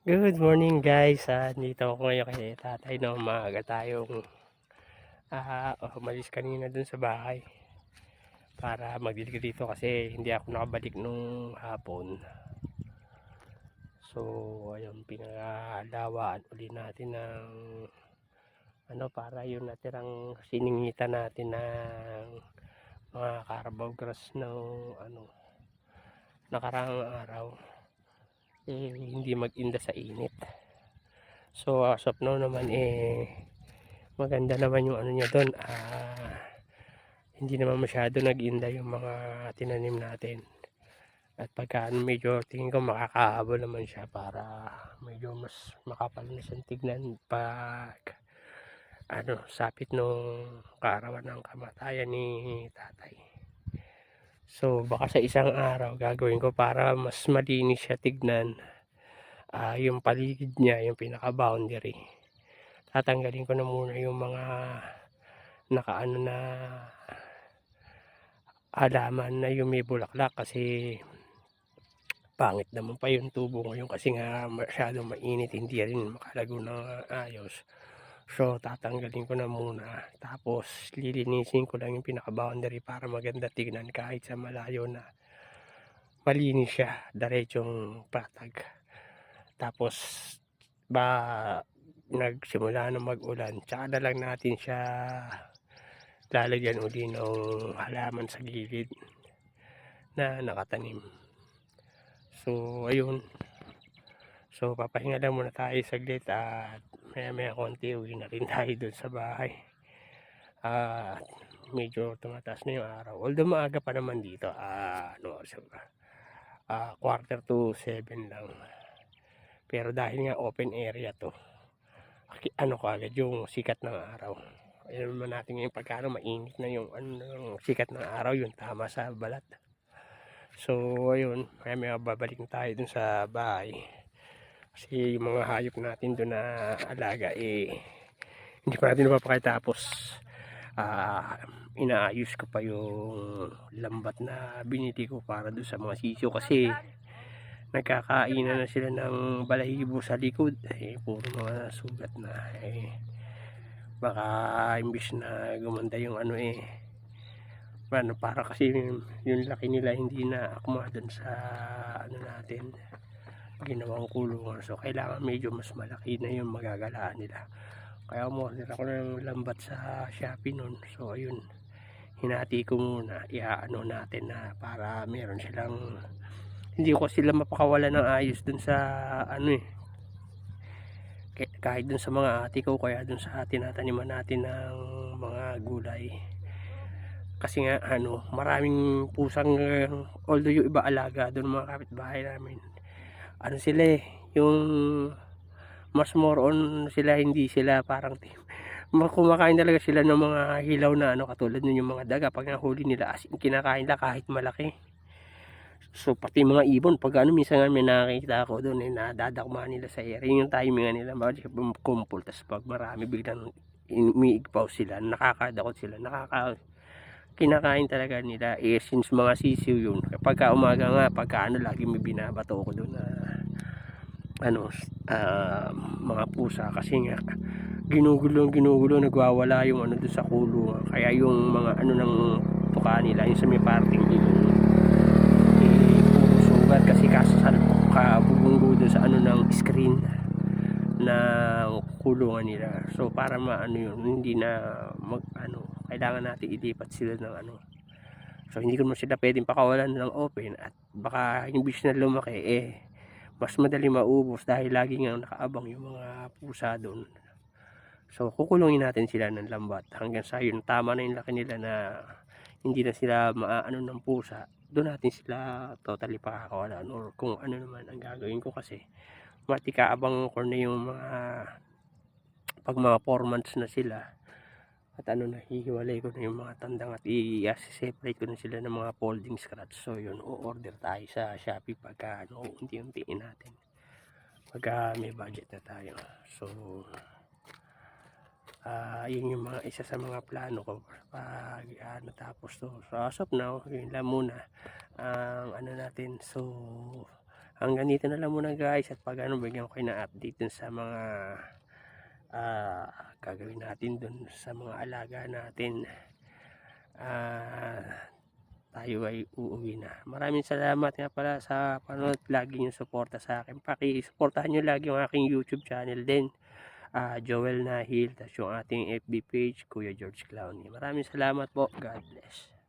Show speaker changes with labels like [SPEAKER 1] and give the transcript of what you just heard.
[SPEAKER 1] Good morning guys. Ah, dito ako ngayon kay tatay no. Maaga tayong ah, umalis kanina dun sa bahay. Para magdilig dito kasi hindi ako nakabalik nung hapon. So, ayun, pinagdawaan uli natin ng ano para yung natirang siningitan natin ng mga carabao grass ng ano nakarang araw eh, hindi mag-inda sa init. So as of now naman eh maganda naman yung ano niya doon. Ah, hindi naman masyado nag-inda yung mga tinanim natin. At pagka ano, medyo tingin ko makakahabol naman siya para medyo mas makapal na siyang tignan pag ano, sapit nung kaarawan ng kamatayan ni tatay. So baka sa isang araw gagawin ko para mas malinis siya tignan ah, yung paligid niya, yung pinaka boundary. Tatanggalin ko na muna yung mga nakaano na halaman na yung may bulaklak kasi pangit naman pa yung tubo ngayon kasi nga masyadong mainit hindi rin makalago ng ayos so tatanggalin ko na muna. Tapos lilinisin ko lang yung pinaka boundary para maganda tignan kahit sa malayo na malinis siya diretsong patag. Tapos ba nagsimula na mag-ulan tsaka lang natin siya lalagyan uli ng halaman sa gilid na nakatanim. So ayun. So papahinga lang muna tayo saglit at maya maya konti uwi na rin tayo dun sa bahay. At medyo tumataas na yung araw. Although maaga pa naman dito ah ano oras ah quarter to 7 lang. Pero dahil nga open area to ano kagad yung sikat ng araw. Ayun naman natin ngayon pagkano mainit na yung ano yung sikat ng araw yung tama sa balat. So ayun kaya may babalik tayo dun sa bahay kasi yung mga hayop natin dun na alaga eh hindi pa natin napapakitapos ah inaayos ko pa yung lambat na binili ko para doon sa mga sisiyo kasi nagkakainan na sila ng balahibo sa likod. Eh puro mga sugat na eh baka imbis na gumanda yung ano eh ano para kasi yung, yung laki nila hindi na akma dun sa ano natin ginawang kulungan. So kailangan medyo mas malaki na yung magagalaan nila. Kaya umorder ako ng lambat sa Shopee nun. So ayun. Hinati ko muna. Iaano natin na para meron silang hindi ko sila mapakawala ng ayos dun sa ano eh. Kahit dun sa mga ate ko kaya dun sa tinataniman natin ng mga gulay. Kasi nga ano maraming pusang although yung iba alaga doon mga kapitbahay namin ano sila eh yung mas more on sila hindi sila parang team. Ma- kumakain talaga sila ng mga hilaw na ano katulad nun yung mga daga. Pag nahuli nila as in kinakain nila kahit malaki. So pati mga ibon pag ano minsan nga may nakikita ako doon eh nadadakma nila sa area. Yun yung timing nga nila kumpul tas pag marami biglang umiigpaw sila nakakadakot sila nakaka kinakain talaga nila eh since mga sisiw yun kapag umaga nga pagka ano lagi may binabato ko doon na ano ah, mga pusa. Kasi nga ginugulo ginugulo nagwawala yung ano doon sa kulungan kaya yung mga ano ng tuka nila yung sa may parting ilong eh sugat. Kasi kasasal kabubunggo doon sa ano ng screen na kulungan nila. So para maano yun hindi na mag kailangan natin ilipat sila ng ano. So hindi ko naman sila pwedeng pakawalan ng open at baka imbis na lumaki eh mas madali maubos dahil lagi nga nakaabang yung mga pusa doon. So kukulungin natin sila ng lambat hanggang sa yun tama na yung laki nila na hindi na sila maaano ng pusa doon natin sila totally pakakawalan or kung ano naman ang gagawin ko kasi matika abang ko na yung mga pag mga 4 months na sila at ano na hihiwalay ko na yung mga tandang at i-separate ko na sila ng mga folding scratch so yun o-order tayo sa Shopee pagka ano unti-untiin natin. Pagka may budget na tayo. So ah yun yung mga isa sa mga plano ko. Pag ah, natapos to. So as of now yun lang muna ang ano natin. So hanggang dito na lang muna guys. At pag ano bigyan ko kayo na update dun sa mga ah, gagawin natin dun sa mga alaga natin. Ah, tayo ay uuwi na. Maraming salamat nga pala sa panood lagi yung suporta sa akin. Paki-suportahan nyo lagi yung aking youtube channel din. Ah, Joel Nahil. Tas yung ating FB page Kuya George Clowney. Maraming salamat po. God bless